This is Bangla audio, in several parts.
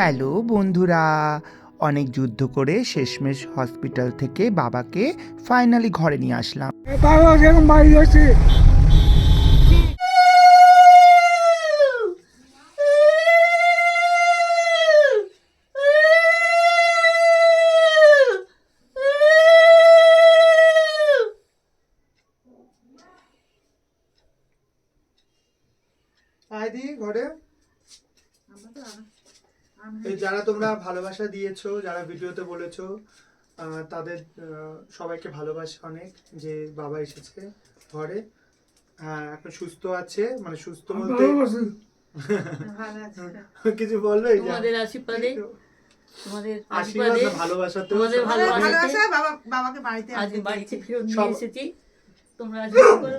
হ্যালো বন্ধুরা। অনেক যুদ্ধ করে শেষমেশ হসপিটাল থেকে বাবাকে ফাইনালি ঘরে নিয়ে আসলাম। বাবা যেরকম বাড়ি যাচ্ছে আইদি ঘরে। এই যারা তোমরা ভালোবাসা দিয়েছ যারা ভিডিওতে বলেছ তাদের সবাইকে ভালোবাসা অনেক যে বাবা এসেছে ঘরে। হ্যাঁ এখন সুস্থ আছে মানে সুস্থ বলতে কিছু বলল এই যে- তোমাদের আশীর্বাদে। তোমাদের আশীর্বাদ না, ভালোবাসা তোমাদের ভালোবাসা বাবা বাবাকে বাড়িতে আজ আনতে বাড়িতে সব- নিয়ে এসেছি। তোমরা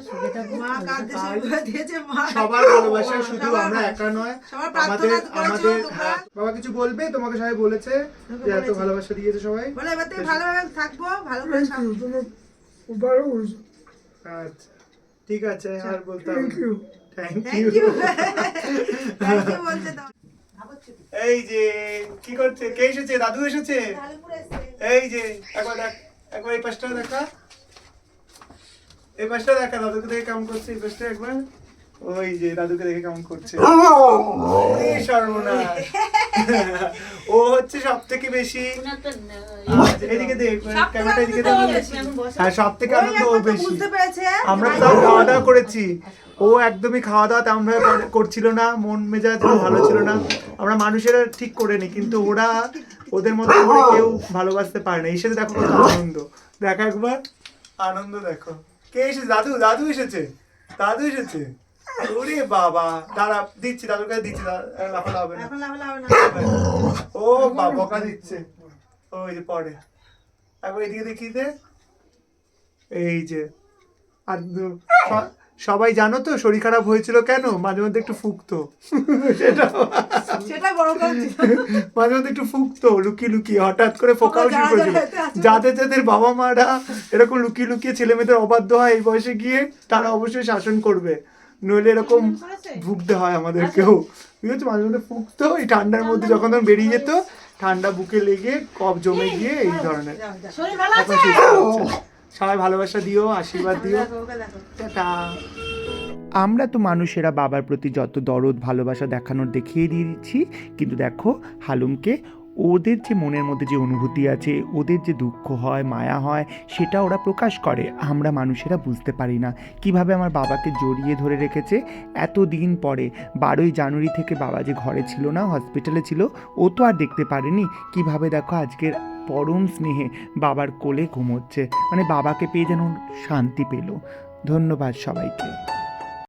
সুখে থাকো মা ভালো কাঁদতে থাকো। শুরু করে দিয়েছে মা সবার ভালোবাসা শুধু আমরা একা নয় আমাদের আমাদের হ্যাঁ, বাবা কিছু বলবে? তোমাকে সবাই বলেছে যে এত ভালোবাসা দিয়েছে সবাই। বলে এবার থেকে ভালোভাবে থাকব ভালো করে আচ্ছা ঠিক আছে আর বলতে thank you thank you thank এই যে কি করছে? কে এসেছে? দাদু এসেছে? এই যে একবার দেখ একবার এই পাশটা দেখা। এই পাশটা দেখা দাদুকে দেখে কেমন করছে? এই পাশটা একবার। ওই যে দাদুকে দেখে কেমন করছে। সর্বনাশ। ও হচ্ছে সব থেকে বেশি এদিকে দেখ সব থেকে ক্যামেরাটা এদিকে দেখ। আনন্দ হ্যাঁ সব থেকে আনন্দ ও বেশি। আমরা তো খাওয়া দাওয়া করেছি। ও একদমই খাওয়া দাওয়া তেমন ভাবে করছিল না মন মেজাজ ভালো ছিল না। আমরা মানুষেরা ঠিক করে নি কিন্তু ওরা ওদের মতো করে কেউ ভালোবাসতে পারে না। এই সাথে দেখো কত আনন্দ। দেখো একবার। আনন্দ দেখো। কে এসেছে? দাদু দাদু এসেছে। দাদু এসেছে। ওরে বাবা। দাঁড়া দিচ্ছি দাদুর কাছে দিচ্ছি লাফানো হবে না। ও বাবা বকা দিচ্ছে। ওই যে পরে। তারপর এদিকে দেখি যে এই যে আর সবাই জানো তো শরীর খারাপ হয়েছিল কেন? মাঝে মধ্যে একটু ফুকতো। সেটা সেটা বড় মাঝে মধ্যে একটু ফুকতো লুকিয়ে লুকিয়ে হঠাৎ করে ফোকাও শুরু করেছিল আছে। যাদের যাদের বাবা মারা এরকম লুকিয়ে লুকিয়ে ছেলে মেয়েদের অবাধ্য হয় এই বয়সে গিয়ে তারা অবশ্যই শাসন করবে। নইলে এরকম ভুগতে হয় আমাদেরকেও বুঝেছ মাঝে মধ্যে ফুকতো এই ঠান্ডার মধ্যে যখন তখন বেরিয়ে যেত ঠান্ডা বুকে লেগে কফ জমে গিয়ে এই ধরনের এখন আছে। সবাই ভালোবাসা দিও আশীর্বাদ দিও। টাটা। আমরা তো মানুষেরা বাবার প্রতি যত দরদ ভালোবাসা দেখানোর দেখিয়ে দিয়েছি কিন্তু দেখো হালুমকে ওদের যে মনের মধ্যে যে অনুভূতি আছে ওদের যে দুঃখ হয় মায়া হয় সেটা ওরা প্রকাশ করে। আমরা মানুষেরা বুঝতে পারি না কীভাবে আমার বাবাকে জড়িয়ে ধরে রেখেছে। এত দিন পরে বারোই জানুয়ারি থেকে বাবা যে ঘরে ছিল না হসপিটালে ছিল ও তো আর দেখতে পারেনি। কীভাবে দেখো আজকের পরম স্নেহে বাবার কোলে ঘুমোচ্ছে। মানে বাবাকে পেয়ে যেন শান্তি পেল। ধন্যবাদ সবাইকে।